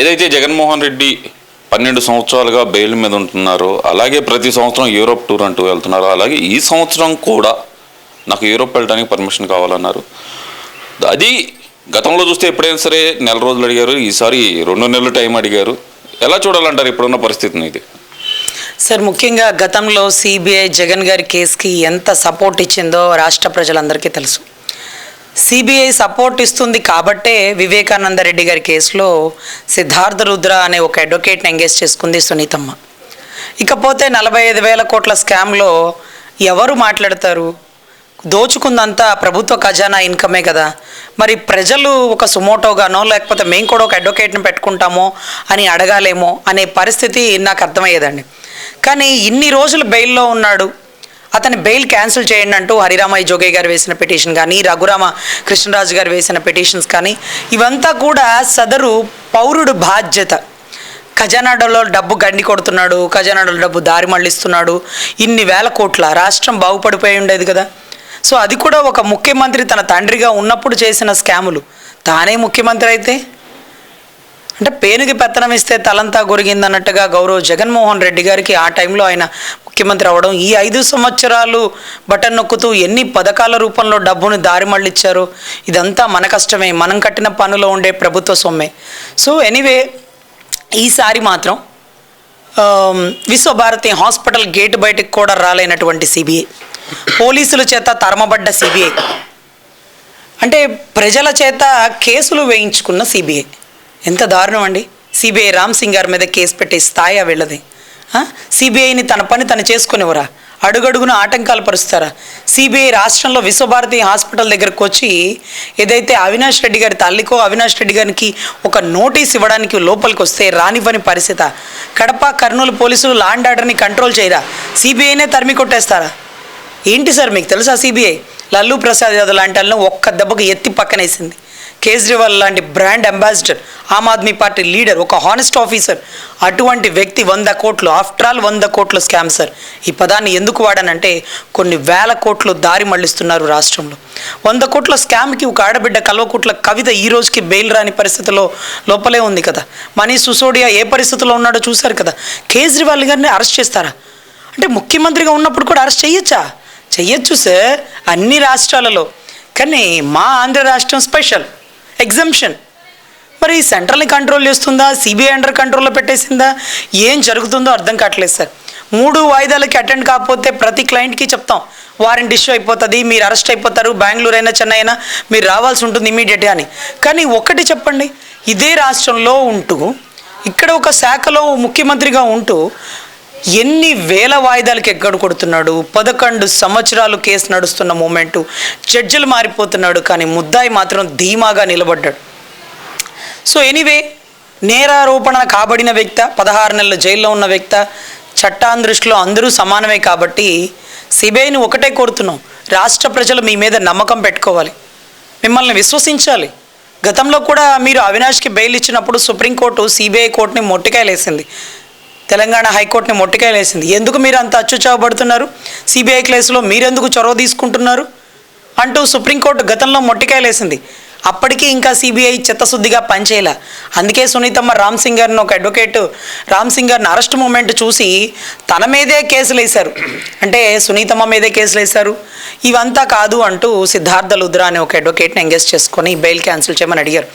ఏదైతే జగన్మోహన్ రెడ్డి పన్నెండు సంవత్సరాలుగా బెయిల్ మీద ఉంటున్నారో అలాగే ప్రతి సంవత్సరం యూరోప్ టూర్ అంటూ వెళ్తున్నారు. అలాగే ఈ సంవత్సరం కూడా నాకు యూరోప్ వెళ్ళడానికి పర్మిషన్ కావాలన్నారు. అది గతంలో చూస్తే ఎప్పుడైనా సరే నెల రోజులు అడిగారు ఈసారి రెండు నెలలు టైం అడిగారు. ఎలా చూడాలంటారు ఇప్పుడున్న పరిస్థితిని ఇది? సార్ ముఖ్యంగా గతంలో సిబిఐ జగన్ గారి కేసుకి ఎంత సపోర్ట్ ఇచ్చిందో రాష్ట్ర ప్రజలందరికీ తెలుసు. సిబిఐ సపోర్ట్ ఇస్తుంది కాబట్టే వివేకానంద రెడ్డి గారి కేసులో సిద్ధార్థ రుద్ర అనే ఒక అడ్వకేట్ని ఎంగేజ్ చేసుకుంది సునీతమ్మ. ఇకపోతే నలభై ఐదు వేల కోట్ల స్కామ్లో ఎవరు మాట్లాడతారు? దోచుకుందంతా ప్రభుత్వ ఖజానా ఇన్కమే కదా. మరి ప్రజలు ఒక సుమోటోగానో లేకపోతే మేము కూడా ఒక అడ్వకేట్ని పెట్టుకుంటామో అని అడగాలేమో అనే పరిస్థితి నాకు అర్థమయ్యేదండి. కానీ ఇన్ని రోజులు బెయిల్లో ఉన్నాడు. అతని బెయిల్ క్యాన్సిల్ చేయండి అంటూ హరిరామయ్య జోగయ్య గారు వేసిన పిటిషన్ కానీ రఘురామ కృష్ణరాజు గారు వేసిన పిటిషన్స్ కానీ ఇవంతా కూడా సదరు పౌరుడు బాధ్యత. ఖజానాడలో డబ్బు గండి కొడుతున్నాడు ఖజానాడలో డబ్బు దారి మళ్ళిస్తున్నాడు ఇన్ని వేల కోట్ల రాష్ట్రం బాగుపడిపోయి ఉండేది కదా. సో అది కూడా ఒక ముఖ్యమంత్రి తన తండ్రిగా ఉన్నప్పుడు చేసిన స్కాములు. తానే ముఖ్యమంత్రి అయితే? అంటే పేనుకి పెత్తనం ఇస్తే తలంతా గురిగిందన్నట్టుగా గౌరవ్ జగన్మోహన్ రెడ్డి గారికి ఆ టైంలో ఆయన ముఖ్యమంత్రి అవ్వడం ఈ ఐదు సంవత్సరాలు బటన్ నొక్కుతూ ఎన్ని పథకాల రూపంలో డబ్బును దారి మళ్ళిచ్చారు? ఇదంతా మన కష్టమే. మనం కట్టిన పనులో ఉండే ప్రభుత్వ సొమ్మే. సో ఎనీవే ఈసారి మాత్రం విశ్వభారతి హాస్పిటల్ గేట్ బయటకు కూడా రాలేనటువంటి సిబిఐ. పోలీసుల చేత తరమబడ్డ సిబిఐ. అంటే ప్రజల చేత కేసులు వేయించుకున్న సిబిఐ. ఎంత దారుణం అండి. సిబిఐ రామ్ సింగ్ గారి మీద కేసు పెట్టే స్థాయి వెళ్ళది. సిబిఐని తన పని తను చేసుకునేవరా? అడుగడుగున ఆటంకాలు పరుస్తారా? సిబిఐ రాష్ట్రంలో విశ్వభారతి హాస్పిటల్ దగ్గరకు వచ్చి ఏదైతే అవినాష్ రెడ్డి గారి తల్లికో అవినాష్ రెడ్డి గారికి ఒక నోటీస్ ఇవ్వడానికి లోపలికి వస్తే రానివ్వని పరిస్థితి. కడప కర్నూలు పోలీసులు లాండ్ ఆర్డర్ని కంట్రోల్ చేయరా? సిబిఐనే తరిమి కొట్టేస్తారా? ఏంటి సార్ మీకు తెలుసా సిబిఐ? లల్లు ప్రసాద్ యాదవ్ లాంటి వాళ్ళని ఒక్క దెబ్బకు ఎత్తి పక్కనేసింది. కేజ్రీవాల్ లాంటి brand ambassador Aam Aadmi party leader ఒక హానెస్ట్ ఆఫీసర్ అటువంటి వ్యక్తి వంద కోట్లు ఆఫ్టర్ ఆల్ వంద కోట్లు స్కామ్ సార్ ఈ పదాన్ని ఎందుకు వాడానంటే కొన్ని వేల కోట్లు దారి మళ్ళిస్తున్నారు రాష్ట్రంలో. వంద కోట్ల స్కామ్కి ఒక ఆడబిడ్డ కల్వకుట్ల కవిత ఈ రోజుకి బెయిల్ రాని పరిస్థితిలో లోపలే ఉంది కదా. మనీష్ సుసోడియా ఏ పరిస్థితిలో ఉన్నాడో చూశారు కదా. కేజ్రీవాల్ గారిని అరెస్ట్ చేస్తారా? అంటే ముఖ్యమంత్రిగా ఉన్నప్పుడు కూడా అరెస్ట్ చేయొచ్చా? చెయ్యొచ్చు సార్ అన్ని రాష్ట్రాలలో. కానీ మా ఆంధ్ర రాష్ట్రం స్పెషల్ ఎగ్జంప్షన్ మరి సెంట్రల్ని కంట్రోల్ చేస్తుందా? సిబిఐ అండర్ కంట్రోల్లో పెట్టేసిందా? ఏం జరుగుతుందో అర్థం కావట్లేదు సార్. మూడు వాయిదాలకి అటెండ్ కాకపోతే ప్రతి క్లయింట్కి చెప్తాం. వారెంట్ ఇష్యూ అయిపోతుంది మీరు అరెస్ట్ అయిపోతారు బెంగళూరు అయినా చెన్నై అయినా మీరు రావాల్సి ఉంటుంది ఇమీడియట్గా అని. కానీ ఒక్కటి చెప్పండి ఇదే రాష్ట్రంలో ఉంటూ ఇక్కడ ఒక శాఖలో ముఖ్యమంత్రిగా ఉంటూ ఎన్ని వేల వాయిదాలకు ఎగ్గడు కొడుతున్నాడు? పదకొండు సంవత్సరాలు కేసు నడుస్తున్న మూమెంటు జడ్జిలు మారిపోతున్నాడు కానీ ముద్దాయి మాత్రం ధీమాగా నిలబడ్డాడు. సో ఎనీవే నేరారోపణ కాబడిన వ్యక్త పదహారు నెలల జైల్లో ఉన్న వ్యక్త చట్టాన్ దృష్టిలో అందరూ సమానమే కాబట్టి సిబిఐని ఒకటే కోరుతున్నాం. రాష్ట్ర ప్రజలు మీ మీద నమ్మకం పెట్టుకోవాలి. మిమ్మల్ని విశ్వసించాలి. గతంలో కూడా మీరు అవినాష్కి బెయిల్ ఇచ్చినప్పుడు సుప్రీంకోర్టు సిబిఐ కోర్టుని మొట్టికాయలేసింది. తెలంగాణ హైకోర్టుని మొట్టికాయలేసింది ఎందుకు మీరు అంత అచ్చుచావబడుతున్నారు సిబిఐ కేసులో మీరెందుకు చొరవ తీసుకుంటున్నారు? అంటూ సుప్రీంకోర్టు గతంలో మొట్టికాయలేసింది అప్పటికీ ఇంకా సిబిఐ చిత్తశుద్ధిగా పనిచేయలే. అందుకే సునీతమ్మ రామ్ సింగర్ని ఒక అడ్వకేట్ రామ్ సింగర్ని అరెస్ట్ మూమెంట్ చూసి తన మీదే కేసులు వేశారు. అంటే సునీతమ్మ మీదే కేసులు వేశారు. ఇవంతా కాదు అంటూ సిద్ధార్థ లుద్రా అనే ఒక అడ్వకేట్ని ఎంగేజ్ చేసుకొని బెయిల్ క్యాన్సిల్ చేయమని అడిగారు.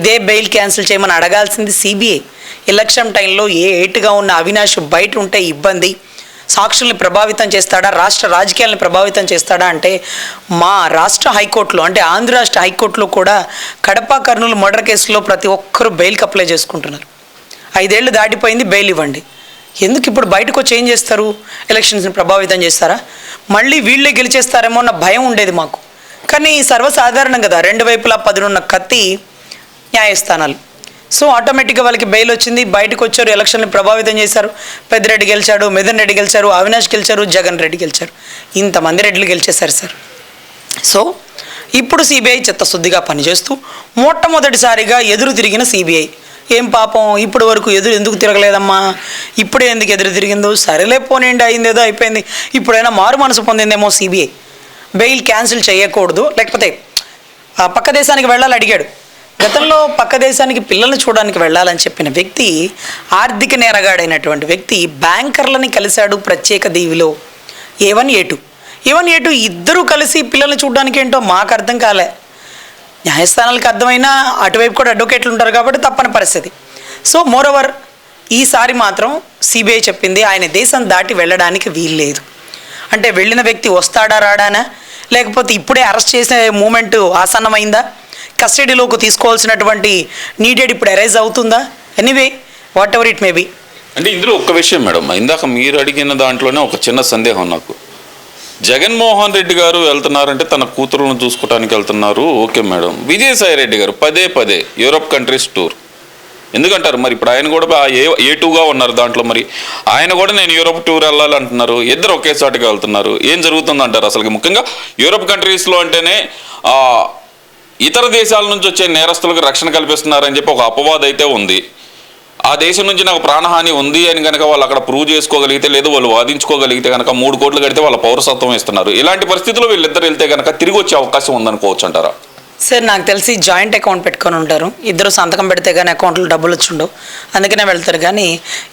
ఇదే బెయిల్ క్యాన్సిల్ చేయమని అడగాల్సింది సిబిఐ ఎలక్షన్ టైంలో ఏ ఏటుగా ఉన్న అవినాష్ బయట ఉంటే ఇబ్బంది. సాక్షుల్ని ప్రభావితం చేస్తాడా? రాష్ట్ర రాజకీయాలను ప్రభావితం చేస్తాడా? అంటే మా రాష్ట్ర హైకోర్టులో అంటే ఆంధ్ర రాష్ట్ర హైకోర్టులో కూడా కడప కర్నూలు మర్డర్ కేసులో ప్రతి ఒక్కరూ బెయిల్కి అప్లై చేసుకుంటున్నారు. ఐదేళ్ళు దాటిపోయింది బెయిల్ ఇవ్వండి. ఎందుకు ఇప్పుడు బయటకు వచ్చి ఏం చేస్తారు? ఎలక్షన్స్ని ప్రభావితం చేస్తారా? మళ్ళీ వీళ్ళే గెలిచేస్తారేమో అన్న భయం ఉండేది మాకు. కానీ సర్వసాధారణం కదా రెండు వైపులా పదునున్న కత్తి న్యాయస్థానాలు. సో ఆటోమేటిక్గా వాళ్ళకి బెయిల్ వచ్చింది. బయటకు వచ్చారు ఎలక్షన్ని ప్రభావితం చేశారు. పెద్దిరెడ్డి గెలిచాడు మిథున్ రెడ్డి గెలిచారు అవినాష్ గెలిచారు జగన్ రెడ్డి గెలిచారు. ఇంతమంది రెడ్లు గెలిచేశారు సార్. సో ఇప్పుడు సిబిఐ చిత్తశుద్ధిగా పనిచేస్తూ మొట్టమొదటిసారిగా ఎదురు తిరిగిన సిబిఐ ఏం పాపం ఇప్పటి వరకు ఎదురు ఎందుకు తిరగలేదమ్మా? ఇప్పుడే ఎందుకు ఎదురు తిరిగిందో? సరేలే పోనీండి అయింది ఏదో అయిపోయింది. ఇప్పుడైనా మారు మనసు పొందిందేమో సిబిఐ బెయిల్ క్యాన్సిల్ చేయకూడదు. లేకపోతే ఆ పక్క దేశానికి వెళ్ళాలి అడిగాడు. గతంలో పక్క దేశానికి పిల్లల్ని చూడడానికి వెళ్ళాలని చెప్పిన వ్యక్తి ఆర్థిక నేరగాడైనటువంటి వ్యక్తి బ్యాంకర్లని కలిశాడు ప్రత్యేక దీవిలో. A one A two. A one A two ఇద్దరూ కలిసి పిల్లల్ని చూడడానికి ఏంటో మాకు అర్థం కాలే. న్యాయస్థానాలకు అర్థమైనా అటువైపు కూడా అడ్వకేట్లు ఉంటారు కాబట్టి తప్పని పరిస్థితి. సో మోరోవర్ ఈసారి మాత్రం సిబిఐ చెప్పింది ఆయన దేశం దాటి వెళ్ళడానికి వీల్లేదు. అంటే వెళ్ళిన వ్యక్తి వస్తాడా రాడానా? లేకపోతే ఇప్పుడే అరెస్ట్ చేసే మూమెంట్ ఆసన్నమైందా? కస్టడీలోకి తీసుకోవాల్సినటువంటి నీడెడ్ ఇప్పుడు అరైజ్ అవుతుందా? Anyway whatever it may be అంటే ఇందులో ఒక్క విషయం మేడం ఇందాక మీరు అడిగిన దాంట్లోనే ఒక చిన్న సందేహం నాకు. జగన్మోహన్ రెడ్డి గారు వెళ్తున్నారంటే తన కూతురును చూసుకోవడానికి వెళ్తున్నారు. Okay madam. విజయసాయి రెడ్డి గారు పదే పదే యూరోప్ కంట్రీస్ టూర్ ఎందుకంటారు? మరి ఇప్పుడు ఆయన కూడా ఏ ఏ టూగా ఉన్నారు దాంట్లో మరి. ఆయన కూడా నేను యూరోప్ టూర్ వెళ్ళాలి అంటున్నారు ఇద్దరు ఒకేసాటిగా వెళ్తున్నారు. ఏం జరుగుతుంది అంటారు అసలు ముఖ్యంగా యూరోప్ కంట్రీస్లో అంటేనే ఇతర దేశాల నుంచి వచ్చే నేరస్తులకు రక్షణ కల్పిస్తున్నారని చెప్పి ఒక అపవాదం అయితే ఉంది. ఆ దేశం నుంచి నాకు ప్రాణహాని ఉంది అని కనుక వాళ్ళు అక్కడ ప్రూవ్ చేసుకోగలిగితే లేదు వాళ్ళు వాదించుకోగలిగితే కనుక మూడు కోట్లు కడితే వాళ్ళ పౌరసత్వం ఇస్తున్నారు. ఇలాంటి పరిస్థితుల్లో వీళ్ళిద్దరు వెళ్తే కనుక తిరిగి వచ్చే అవకాశం ఉందనుకోవచ్చు అంటారా? సార్ నాకు తెలిసి జాయింట్ అకౌంట్ పెట్టుకొని ఉంటారు. ఇద్దరు సంతకం పెడితే కానీ అకౌంట్లో డబ్బులు వచ్చిండవు అందుకనే వెళ్తారు. కానీ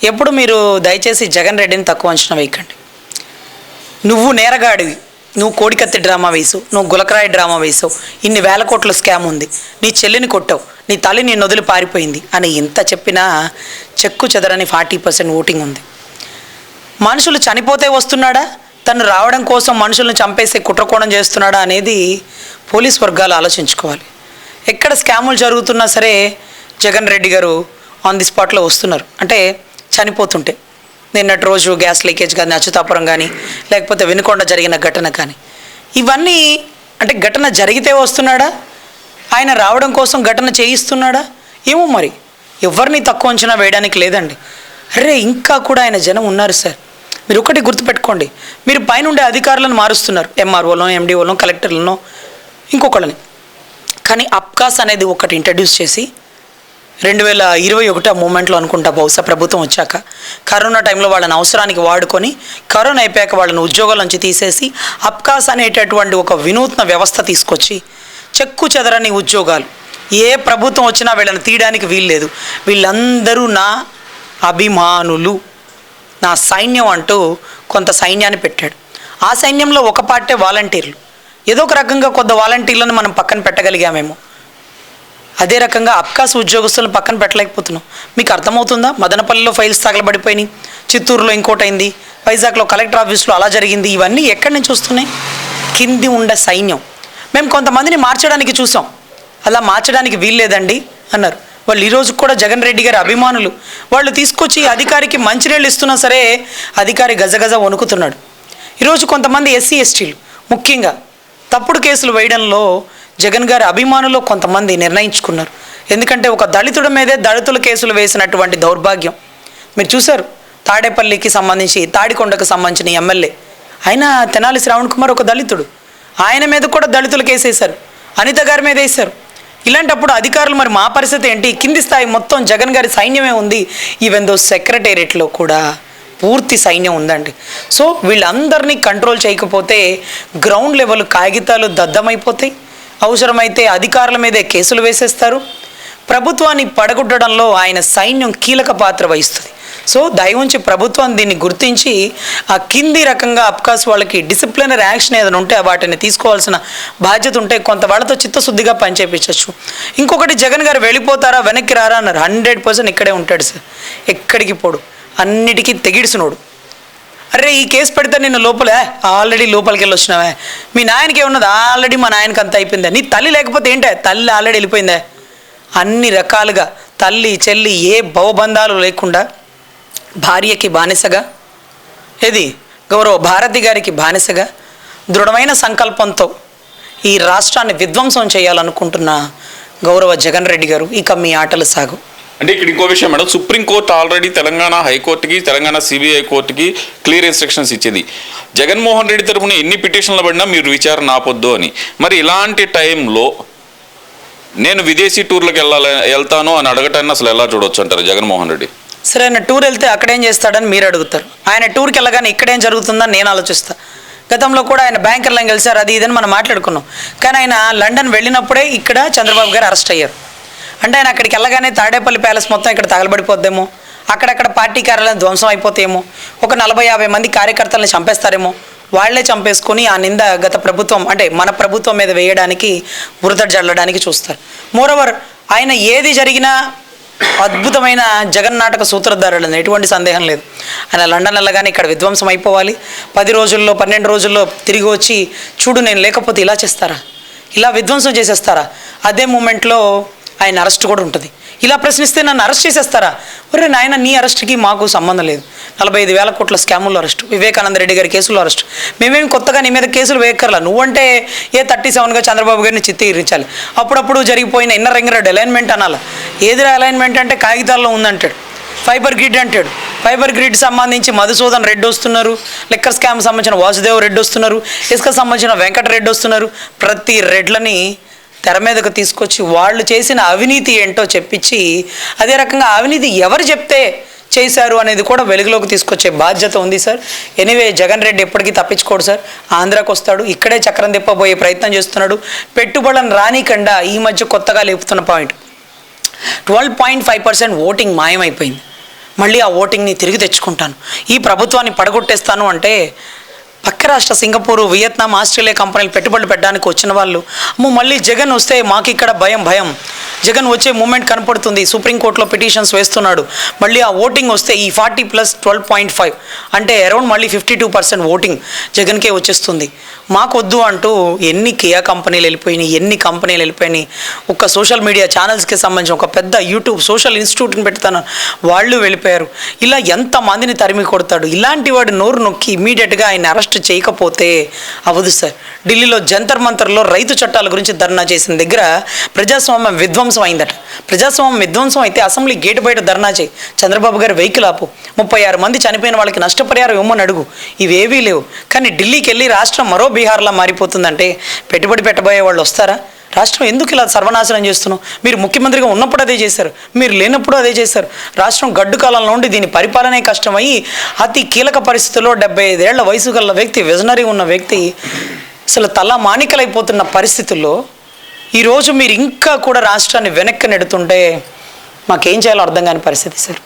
ఎప్పుడు మీరు దయచేసి జగన్ రెడ్డిని తక్కువ అంచనా వేయకండి. నువ్వు నేరగాడివి. నువ్వు కోడికత్తి డ్రామా వేసావు నువ్వు గులకరాయి డ్రామా వేసావు ఇన్ని వేల కోట్ల స్కామ్ ఉంది నీ చెల్లిని కొట్టావు నీ తల్లి నీ నొదులు పారిపోయింది అని ఇంత చెప్పినా చెక్కు చెదరని ఫార్టీ పర్సెంట్ ఓటింగ్ ఉంది. మనుషులు చనిపోతే వస్తున్నాడా? తను రావడం కోసం మనుషులను చంపేసే కుట్రకోణం చేస్తున్నాడా అనేది పోలీస్ వర్గాలు ఆలోచించుకోవాలి. ఎక్కడ స్కాములు జరుగుతున్నా సరే జగన్ రెడ్డి గారు ఆన్ ది స్పాట్లో వస్తున్నారు. అంటే చనిపోతుంటే. నిన్నటి రోజు గ్యాస్ లీకేజ్ కానీ అచ్యుతాపురం కానీ లేకపోతే వినుకొండ జరిగిన ఘటన కానీ ఇవన్నీ అంటే ఘటన జరిగితే వస్తున్నాడా? ఆయన రావడం కోసం ఘటన చేయిస్తున్నాడా? ఏమో మరి. ఎవరిని తక్కువ అంచనా వేయడానికి లేదండి. అరే ఇంకా కూడా ఆయన జనం ఉన్నారు సార్. మీరు ఒకటి గుర్తుపెట్టుకోండి. మీరు పైనుండే అధికారులను మారుస్తున్నారు. ఎంఆర్ఓలో ఎండిఓలో కలెక్టర్లను ఇంకొకళ్ళని. కానీ అప్కాస్ అనేది ఒకటి ఇంట్రడ్యూస్ చేసి రెండు వేల ఇరవై ఒకటో మూమెంట్లో అనుకుంటా బహుశా ప్రభుత్వం వచ్చాక. కరోనా టైంలో వాళ్ళని అవసరానికి వాడుకొని కరోనా అయిపోయాక వాళ్ళని ఉద్యోగాల నుంచి తీసేసి అప్కాస్ అనేటటువంటి ఒక వినూత్న వ్యవస్థ తీసుకొచ్చి చెక్కు చెదరని ఉద్యోగాలు. ఏ ప్రభుత్వం వచ్చినా వీళ్ళని తీయడానికి వీల్లేదు వీళ్ళందరూ నా అభిమానులు. నా సైన్యం అంటూ కొంత సైన్యాన్ని పెట్టాడు. ఆ సైన్యంలో ఒక పార్టే వాలంటీర్లు. ఏదో ఒక రకంగా కొంత వాలంటీర్లను మనం పక్కన పెట్టగలిగామేమో. అదే రకంగా అబ్కాస్ ఉద్యోగస్తులను పక్కన పెట్టలేకపోతున్నాం. మీకు అర్థమవుతుందా? మదనపల్లిలో ఫైల్స్ తగలబడిపోయినాయి. చిత్తూరులో ఇంకోటైంది. వైజాగ్లో కలెక్టర్ ఆఫీస్లో అలా జరిగింది. ఇవన్నీ ఎక్కడి నుంచి వస్తున్నాయి? కింది ఉండే సైన్యం. మేము కొంతమందిని మార్చడానికి చూసాం. అలా మార్చడానికి వీల్లేదండి అన్నారు. వాళ్ళు ఈరోజు కూడా జగన్ రెడ్డి గారి అభిమానులు. వాళ్ళు తీసుకొచ్చి అధికారికి మంచినీళ్ళు ఇస్తున్నా సరే అధికారి గజగజ వణుకుతున్నాడు. ఈరోజు కొంతమంది ఎస్సీ ఎస్టీలు. ముఖ్యంగా తప్పుడు కేసులు వేయడంలో జగన్ గారి అభిమానులు కొంతమంది నిర్ణయించుకున్నారు. ఎందుకంటే ఒక దళితుడి మీదే దళితుల కేసులు వేసినటువంటి దౌర్భాగ్యం. మీరు చూశారు తాడేపల్లికి సంబంధించి తాడికొండకు సంబంధించిన ఎమ్మెల్యే. ఆయన తెనాలి శ్రావణ్ కుమార్ ఒక దళితుడు. ఆయన మీద కూడా దళితులు కేసేశారు అనిత గారి మీద వేశారు. ఇలాంటప్పుడు అధికారులు మరి మా పరిస్థితి ఏంటి? కింది స్థాయి మొత్తం జగన్ గారి సైన్యమే ఉంది. ఈవెన్ దో సెక్రటేరియట్లో కూడా పూర్తి సైన్యం ఉందండి. సో వీళ్ళందరినీ కంట్రోల్ చేయకపోతే గ్రౌండ్ లెవెల్ కాగితాలు దద్దమైపోతాయి. అవసరమైతే అధికారుల మీదే కేసులు వేసేస్తారు. ప్రభుత్వాన్ని పడగొట్టడంలో ఆయన సైన్యం కీలక పాత్ర వహిస్తుంది. సో దయవుంచి ప్రభుత్వం దీన్ని గుర్తించి ఆ కింది రకంగా అప్కాస్ వాళ్ళకి డిసిప్లినరీ యాక్షన్ ఏదైనా ఉంటే వాటిని తీసుకోవాల్సిన బాధ్యత ఉంటే కొంత వాళ్ళతో చిత్తశుద్ధిగా పనిచేపించవచ్చు ఇంకొకటి జగన్ గారు వెళ్ళిపోతారా వెనక్కి రారా అన్నారు. హండ్రెడ్ పర్సెంట్ ఇక్కడే ఉంటాడు సార్. ఎక్కడికి పోడు. అన్నిటికీ తెగిడిసినోడు. అరే ఈ కేసు పెడితే నిన్ను లోపలే? ఆల్రెడీ లోపలికి వెళ్ళి వచ్చినావే మీ నాయనకి ఏమున్నది? ఆల్రెడీ మా నాయనకి అంత అయిపోయిందే. నీ తల్లి లేకపోతే ఏంటే? తల్లి ఆల్రెడీ వెళ్ళిపోయిందే. అన్ని రకాలుగా తల్లి చెల్లి ఏ భవబంధాలు లేకుండా భార్యకి బానిసగా ఏది? గౌరవ భారతి గారికి బానిసగా దృఢమైన సంకల్పంతో ఈ రాష్ట్రాన్ని విధ్వంసం చేయాలనుకుంటున్న గౌరవ జగన్ రెడ్డి గారు ఇక మీ ఆటలు సాగు. అంటే ఇక్కడ ఇంకో విషయం మేడం సుప్రీంకోర్టు ఆల్రెడీ తెలంగాణ హైకోర్టుకి తెలంగాణ సిబిఐ కోర్టుకి క్లియర్ ఇన్స్ట్రక్షన్స్ ఇచ్చింది. జగన్మోహన్ రెడ్డి తరఫున ఎన్ని పిటిషన్లు పడినా మీరు విచారణ ఆపొద్దు అని. మరి ఇలాంటి టైంలో నేను విదేశీ టూర్లకు వెళ్ళాలి వెళ్తాను అని అడగటాన్ని అసలు ఎలా చూడొచ్చు అంటారు జగన్మోహన్ రెడ్డి? సరే ఆయన టూర్ వెళ్తే అక్కడేం చేస్తాడని మీరు అడుగుతారు. ఆయన టూర్కి వెళ్ళగానే ఇక్కడేం జరుగుతుందని నేను ఆలోచిస్తా. గతంలో కూడా ఆయన బ్యాంకర్లను కలిసారు అది ఇదని మనం మాట్లాడుకున్నాం. కానీ ఆయన లండన్ వెళ్ళినప్పుడే ఇక్కడ చంద్రబాబు గారు అరెస్ట్ అయ్యారు. అంటే ఆయన అక్కడికి వెళ్ళగానే తాడేపల్లి ప్యాలెస్ మొత్తం ఇక్కడ తగలబడిపోద్దేమో? అక్కడక్కడ పార్టీ కార్యాలయం ధ్వంసం అయిపోతేమో? ఒక నలభై యాభై మంది కార్యకర్తలను చంపేస్తారేమో? వాళ్ళే చంపేసుకొని ఆ నింద గత ప్రభుత్వం అంటే మన ప్రభుత్వం మీద వేయడానికి బురద జల్లడానికి చూస్తారు. మోరవర్ ఆయన ఏది జరిగినా అద్భుతమైన జగన్నాటక సూత్రధారులని ఎటువంటి సందేహం లేదు. ఆయన లండన్ వెళ్ళగానే ఇక్కడ విధ్వంసం అయిపోవాలి. పది రోజుల్లో పన్నెండు రోజుల్లో తిరిగి వచ్చి చూడు నేను లేకపోతే ఇలా చేస్తారా? ఇలా విధ్వంసం చేసేస్తారా? అదే మూమెంట్లో ఆయన అరెస్ట్ కూడా ఉంటుంది. ఇలా ప్రశ్నిస్తే నన్ను అరెస్ట్ చేసేస్తారా? ఒరే నాయన నీ అరెస్ట్కి మాకు సంబంధం లేదు. నలభై ఐదు వేల కోట్ల స్కాముల్లో అరెస్ట్. వివేకానంద రెడ్డి గారి కేసులో అరెస్ట్. మేమేం కొత్తగా నీ మీద కేసులు వేయక్కర్లా? నువ్వంటే ఏ థర్టీ సెవెన్గా చంద్రబాబు గారిని చిత్తీకరించాలి అప్పుడప్పుడు జరిగిపోయిన ఇన్నర్ రింగ్ రోడ్ అలైన్మెంట్ అనాలి. ఏది అలైన్మెంట్ అంటే కాగితాల్లో ఉందంటాడు. ఫైబర్ గ్రిడ్ అంటాడు. ఫైబర్ గ్రిడ్ సంబంధించి మధుసూదన్ రెడ్డి వస్తున్నారు. లెక్కర్ స్కామ్ సంబంధించిన వాసుదేవ్ రెడ్డి వస్తున్నారు. ఇసుక సంబంధించిన వెంకట రెడ్డి వస్తున్నారు. ప్రతి రెడ్లని తెర మీదకు తీసుకొచ్చి వాళ్ళు చేసిన అవినీతి ఏంటో చెప్పించి అదే రకంగా అవినీతి ఎవరు చెప్తే చేశారు అనేది కూడా వెలుగులోకి తీసుకొచ్చే బాధ్యత ఉంది సార్. ఎనీవే జగన్ రెడ్డి ఎప్పటికీ తప్పించుకోడు సార్. ఆంధ్రాకు వస్తాడు ఇక్కడే చక్రం తిప్పబోయే ప్రయత్నం చేస్తున్నాడు. పెట్టుబడులను రానికండా ఈ మధ్య కొత్తగా లేపుతున్న point. Twelve point five percent voting మాయమైపోయింది. మళ్ళీ ఆ ఓటింగ్ని తిరిగి తెచ్చుకుంటాను. ఈ ప్రభుత్వాన్ని పడగొట్టేస్తాను అంటే పక్క రాష్ట్ర సింగపూర్ వియత్నాం ఆస్ట్రేలియా కంపెనీలు పెట్టుబడులు పెట్టడానికి వచ్చిన వాళ్ళు అమ్మో మళ్ళీ జగన్ వస్తే మాకు ఇక్కడ భయం భయం. జగన్ వచ్చే మూమెంట్ కనపడుతుంది. సుప్రీంకోర్టులో పిటిషన్స్ వేస్తున్నాడు. మళ్ళీ ఆ ఓటింగ్ వస్తే ఈ forty plus twelve point five అంటే అరౌండ్ మళ్ళీ ఫిఫ్టీ టూ పర్సెంట్ ఓటింగ్ జగన్కే వచ్చేస్తుంది. మాకొద్దు అంటూ ఎన్ని కియా కంపెనీలు వెళ్ళిపోయినాయి ఎన్ని కంపెనీలు వెళ్ళిపోయినాయి. ఒక సోషల్ మీడియా ఛానల్స్కి సంబంధించి ఒక పెద్ద యూట్యూబ్ సోషల్ ఇన్స్టిట్యూట్ని పెడతాను. వాళ్ళు వెళ్ళిపోయారు. ఇలా ఎంతమందిని తరిమి కొడతాడు? ఇలాంటి వాడు నోరు నొక్కి ఇమీడియట్గా ఆయన అరెస్ట్ అరెస్ట్ చేయకపోతే అవదు సార్. ఢిల్లీలో జంతర్ మంతర్లో రైతు చట్టాల గురించి ధర్నా చేసిన దగ్గర ప్రజాస్వామ్యం విధ్వంసం అయిందట. ప్రజాస్వామ్యం విధ్వంసం అయితే అసెంబ్లీ గేటు బయట ధర్నా చేయి. చంద్రబాబు గారు వెహికల్ ఆపు. ముప్పై ఆరు మంది చనిపోయిన వాళ్ళకి నష్టపరిహారం ఇవ్వమని అడుగు. ఇవేవీ లేవు. కానీ ఢిల్లీకి వెళ్ళి రాష్ట్రం మరో బీహార్లా మారిపోతుందంటే పెట్టుబడి పెట్టబోయే వాళ్ళు వస్తారా? రాష్ట్రం ఎందుకు ఇలా సర్వనాశనం చేస్తున్నాం మీరు ముఖ్యమంత్రిగా ఉన్నప్పుడు అదే చేశారు. మీరు లేనప్పుడు అదే చేశారు. రాష్ట్రం గడ్డు కాలంలో ఉండి దీని పరిపాలనే కష్టమయ్యి అతి కీలక పరిస్థితుల్లో డెబ్బై ఐదేళ్ళ వయసు గల వ్యక్తి విజనరీ ఉన్న వ్యక్తి అసలు తల మానికలైపోతున్న పరిస్థితుల్లో ఈరోజు మీరు ఇంకా కూడా రాష్ట్రాన్ని వెనక్కి నెడుతుంటే మాకేం చేయాలో అర్థం కాని పరిస్థితి సార్.